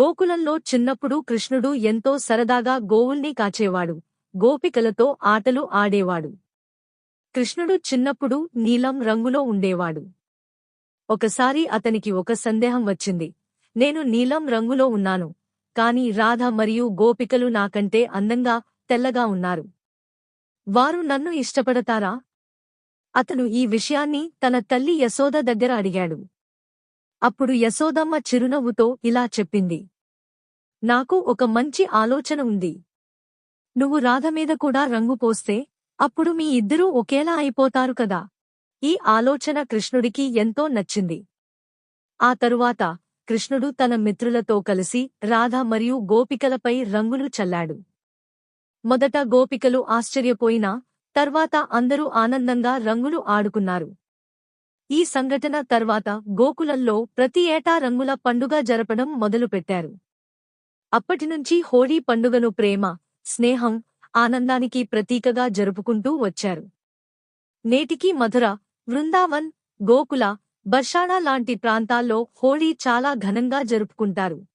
గోకులంలో చిన్నప్పుడు కృష్ణుడు ఎంతో సరదాగా గోవుల్ని కాచేవాడు. గోపికలతో ఆటలు ఆడేవాడు. కృష్ణుడు చిన్నప్పుడు నీలం రంగులో ఉండేవాడు. ఒకసారి అతనికి ఒక సందేహం వచ్చింది. నేను నీలం రంగులో ఉన్నాను. కాని రాధ మరియు గోపికలు నాకంటే అందంగా తెల్లగా ఉన్నారు. వారు నన్ను ఇష్టపడతారా? అతను ఈ విషయాన్ని తన తల్లి యశోద దగ్గర అడిగాడు. అప్పుడు యశోదమ్మ చిరునవ్వుతో ఇలా చెప్పింది. నాకు ఒక మంచి ఆలోచన ఉంది. నువ్వు రాధ మీద కూడా రంగు పోస్తే అప్పుడు మీ ఇద్దరూ ఒకేలా అయిపోతారు కదా. ఈ ఆలోచన కృష్ణుడికి ఎంతో నచ్చింది. ఆ తరువాత కృష్ణుడు తన మిత్రులతో కలిసి రాధ మరియు గోపికలపై రంగులు చల్లాడు. మొదట గోపికలు ఆశ్చర్యపోయినా తర్వాత అందరూ ఆనందంగా రంగులు ఆడుకున్నారు. ఈ సంఘటన తర్వాత గోకులంలో ప్రతి ఏటా రంగుల పండుగ జరపడం మొదలుపెట్టారు. అప్పటినుంచి హోళీ పండుగను ప్రేమ స్నేహం ఆనందానికి ప్రతీకగా జరుపుకుంటూ వచ్చారు. నేటికీ మధుర వృందావన్ గోకుల బర్షాణా లాంటి ప్రాంతాల్లో హోళీ చాలా ఘనంగా జరుపుకుంటారు.